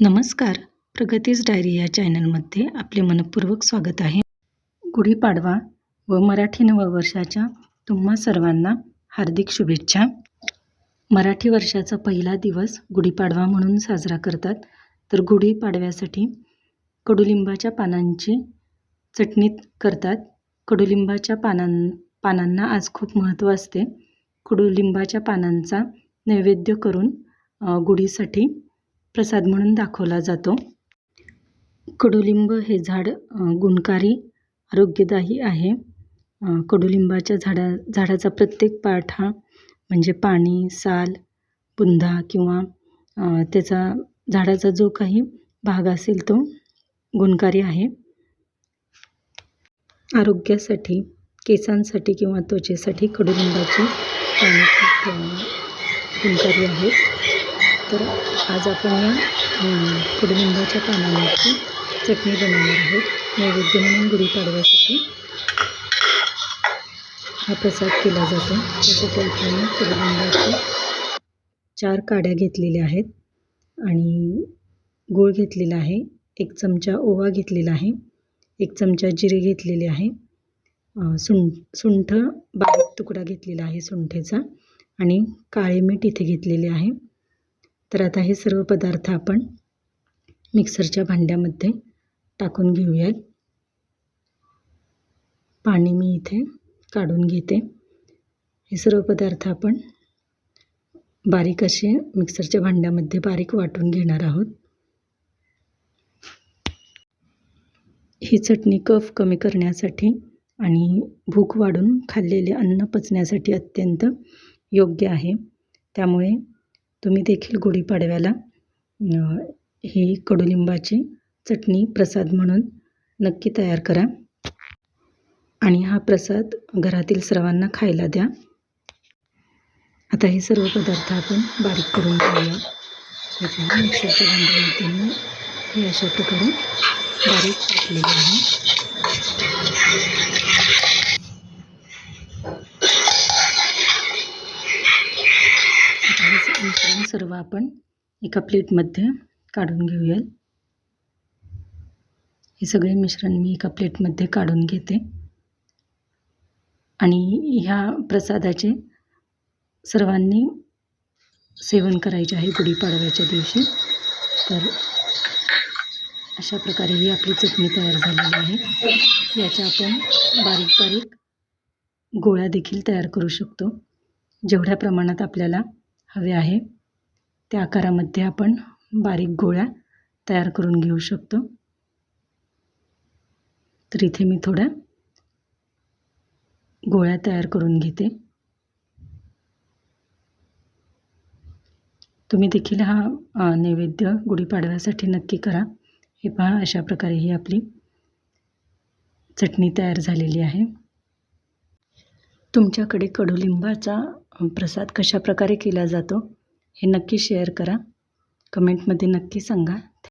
नमस्कार. प्रगतीज डायरी या चॅनलमध्ये आपले मनपूर्वक स्वागत आहे. गुढीपाडवा व मराठी नववर्षाच्या तुम्हा सर्वांना हार्दिक शुभेच्छा. मराठी वर्षाचा पहिला दिवस गुढीपाडवा म्हणून साजरा करतात. तर गुढीपाडव्यासाठी कडुलिंबाच्या पानांची चटणीत करतात. कडुलिंबाच्या पानां पानांना आज खूप महत्त्व असते. कडुलिंबाच्या पानांचा नैवेद्य करून गुढीसाठी प्रसाद म्हणून दाखवला जातो. कडुलिंब हे झाड गुणकारी आरोग्यदायी आहे. कडुलिंबाच्या झाडा झाडाचा प्रत्येक पाठ हा म्हणजे पाणी साल बुंधा किंवा त्याचा झाडाचा जो काही भाग असेल तो गुणकारी आहे. आरोग्यासाठी केसांसाठी किंवा त्वचेसाठी कडुलिंबाची पाणी गुणकारी आहेत. तर आज आपण या अं, कडुलिंबाच्या पानांची चटणी बनवणार आहोत. नैवेद्य म्हणून गुढीपाडव्यासाठी हा प्रसाद केला जातो. त्यासाठी आपण कडुलिंबाची चार काड्या घेतलेल्या आहेत आणि गूळ घेतलेला आहे एक चमचा ओवा घेतलेला आहे एक चमचा जिरे घेतलेले आहे सुं सुंठ बारीक तुकडा घेतलेला आहे सुंठेचा आणि काळे मीठ इथे घेतलेले आहे. तर आता हे सर्व पदार्थ आपण मिक्सरच्या भांड्यामध्ये टाकून घेऊयात. पाणी मी इथे काढून घेते. हे सर्व पदार्थ आपण बारीक असे मिक्सरच्या भांड्यामध्ये बारीक वाटून घेणार आहोत. ही चटणी कफ कमी करण्यासाठी आणि भूक वाढून खाल्लेले अन्न पचण्यासाठी अत्यंत योग्य आहे. त्यामुळे तुम्ही देखील गुढीपाडव्याला ही कडुलिंबाची चटणी प्रसाद म्हणून नक्की तयार करा. आणि हा प्रसाद घरातील सर्वांना खायला द्या. आता हे सर्व पदार्थ आपण बारीक करून घेऊया. मिक्सरच्या भांड्यामध्ये मी हे अशा प्रकारे बारीक टाकलेले आहे. हे सर्व आपण एका प्लेटमध्ये काढून घेऊया हे सगळे मिश्रण मी एका प्लेटमध्ये काढून घेते. आणि ह्या प्रसादाचे सर्वांनी सेवन करायचे आहे गुढीपाडव्याच्या दिवशी. तर अशा प्रकारे ही आपली चटणी तयार झालेली आहे. याच्या आपण बारीक बारीक गोळ्या देखील तयार करू शकतो. जेवढ्या प्रमाणात आपल्याला हवे आहे. त्या आकारामध्ये आपण बारीक गोळ्या तयार करून घेऊ शकतो. तर इथे मी थोड्या गोळ्या तयार करून घेते. तुम्ही देखील हा नैवेद्य गुढीपाडव्यासाठी नक्की करा. हे पहा अशा प्रकारे ही आपली चटणी तयार झालेली आहे. तुमच्याकडे कडुलिंबाचा प्रसाद कशा प्रकारे केला जातो? हे नक्की शेअर करा. कमेंटमध्ये नक्की सांगा.